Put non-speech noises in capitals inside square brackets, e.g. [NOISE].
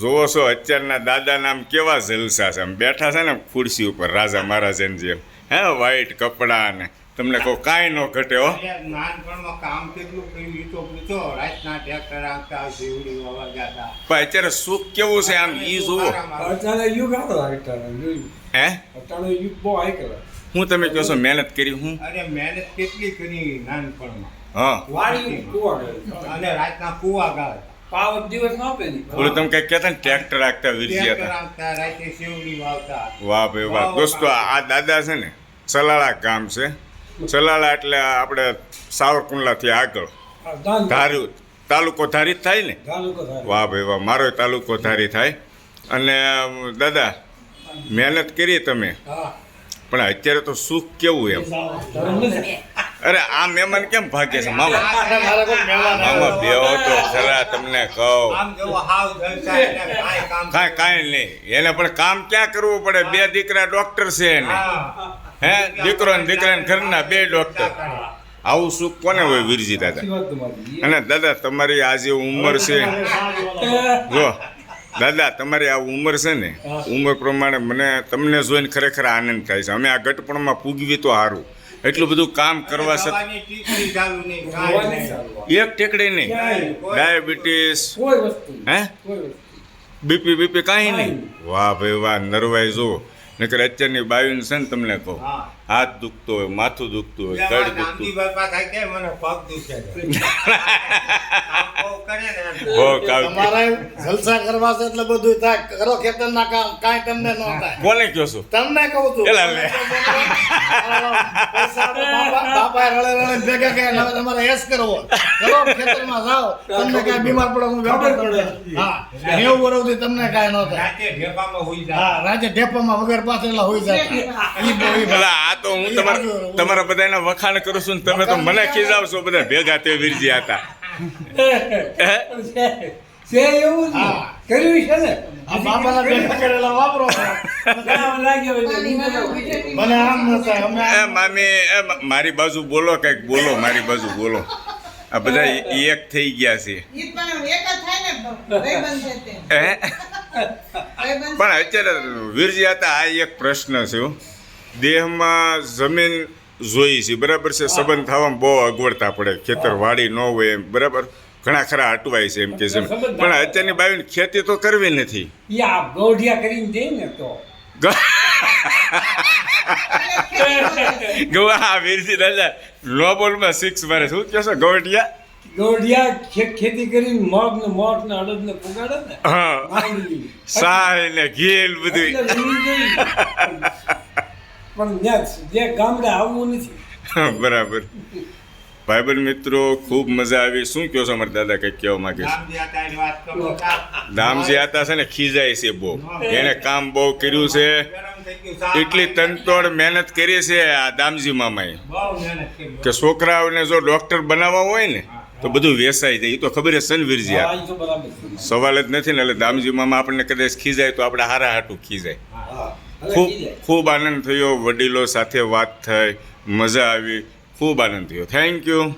જોવો છો અત્યારના દાદા નામ કેવા જલસા છે. બેઠા છે ને ખુરશી ઉપર રાજા મહારાજાની જેમ હે વ્હાઈટ કપડાં ને તમને કહું કાંઈ ન ઘટે હો. કામ કેટલું કર્યું તો પૂછો. રાતના ટ્રેક્ટર આવતા શેવડી વાવા જતા પણ અત્યારે સુખ કેવું છે આમ ઈ જુઓ. અત્યારે યુગ હતો હે? અત્યારે યુગ બહુ હાઈ હું તમે કહો છો મહેનત કરી હું? અરે મહેનત કેટલી કરી નાનપણમાં? હા. વાડી કુવા અને રાતના કુવા ગાળ પાવર દિવસ ન આપે ઓલું તમે કઈ કહેતા ને ટ્રેક્ટર રાખતા વીરજી હતા. રાતે શેવડી વાવતા. વાહ ભાઈ વાહ. દોસ્તો આ દાદા છે ને ચલાળા ગામ છે. ચલાળા એટલે આપણે સાવરકુંડલાથી આગળ. ધાર્યું તાલુકો ધારી જ થાય ને? વાહ ભાઈ વાહ મારો તાલુકો ધારી થાય. અને દાદા મહેનત કરી તમે. પણ અત્યારે તો સુખ કેવું એમ. અરે આ મહેમાન કેમ ભાગે છે? મામા. મામા બેહો તો ખરા તમને કહું. કાંઈ કાંઈ નહીં. એને પણ કામ ક્યાં કરવું પડે? બે દીકરા ડોક્ટર છે એને. હા. દીકરો ને દીકરા ને ઘરના બે ડોક્ટર. આવું સુખ કોને હોય વીરજી દાદા? સાચી વાત તમારી. અને દાદા તમારી આ જે ઉંમર છે જો દાદા તમારી આ ઉંમર છે ને ઉંમર પ્રમાણે મને તમને જોઈને ખરેખર આનંદ થાય છે. અમે આ ગટપણમાં પૂગવી તો સારું એટલું બધું કામ કરવા છતાં. એક ટેકડી નહીં. ડાયાબિટીસ. કોઈ વસ્તુ નહીં. હે? બીપી બીપી કાંઈ નહીં. વાહ ભાઈ વાહ નરવાઈ જુઓ. નકર અત્યારની બાયુને છે ને તમને કહું. હાથ દુખતો હોય માથું દુખતું હોય કડ દુખતું [LAUGHS] તમારે જલસા કરવા છે એટલે બધું થાય. કરો ખેતરના કામ. કાંઈ તમને ન થાય. કોને કહો છો? તમને કહું છું. એલા લે. બાપા રળે રળે ભેગા કર્યા હવે તમારે એસ કરવો. કરો ખેતરમાં જાઓ. તમને કાંઈ બીમાર પડો હું ખબર ખબર પડે. પડે. હા. નેવું વર્ષથી તમને કાંઈ ન થાય. રાતે ઢેફામાં હોઈ હા જાય ઢેપામાં વગર પાથરેલા હોઈ જતા ઈ બહુ ઈ બહુ. પેલા આ તો હું તમારા તમારા બધાના વખાણ કરું છું ને તમે તો મને ખીજાવશો બધા. ભેગા તે વીરજી હતા? છે એવું. કર્યું છે ને? આ બાપાના ભેગા કરેલા વાપરો. મને આમ ન થાય. અમે મામી એ મારી બાજુ બોલો કંઈક બોલો મારી બાજુ બોલો. આ બધા એક થઈ ગયા છે. પણ એક જ થાય ને ભાઈબંધ છે તે. હે? ભાઈબંધ પણ અત્યારે વીરજી હતા આ એક પ્રશ્ન છે દેહમાં જમીન જોઈ છે. બરાબર છે? સંબંધ થવામાં બહુ અગવડતા પડે. ખેતર વાડી ન હોય એમ. બરાબર? ઘણા ખરા અટવાય છે એમ કે છે પણ અત્યારની બાવીને ખેતી તો કરવી નથી. ગોઢિયા ગવા વીરજી દાદા બોલમાં સિક્સ મારે. શું કહેશો ગોઢિયા? ખે- ખેતી કરીને મગ ને મોટ ને અડદ ને. પુગાડે ને હા સાય ને ઘેલ બધું. પણ જે ગામડે આવવું નથી. બરાબર. ભાઈબંધ મિત્રો ખૂબ મજા આવી. શું કહો છો અમારા દાદા કંઈક કહેવા માંગે છે. દામજી આતા છે ને ખીજાય છે બહુ. એને કામ બહુ કર્યું છે. એટલી તનતોડ મહેનત કરી છે આ દામજી મામાએ. કે છોકરાઓને જો ડોક્ટર બનાવવા હોય ને તો બધું વેસાઈ જાય. એ તો ખબર છે સનવીરજી. સવાલ જ નથી ને એટલે દામજી મામા આપણને કદાચ ખીજાય તો આપણે હારા હાટું ખીજાય. ખૂબ ખૂબ આનંદ થયો વડીલો સાથે વાત થઈ મજા આવી ખૂબ આનંદ થયો. Thank you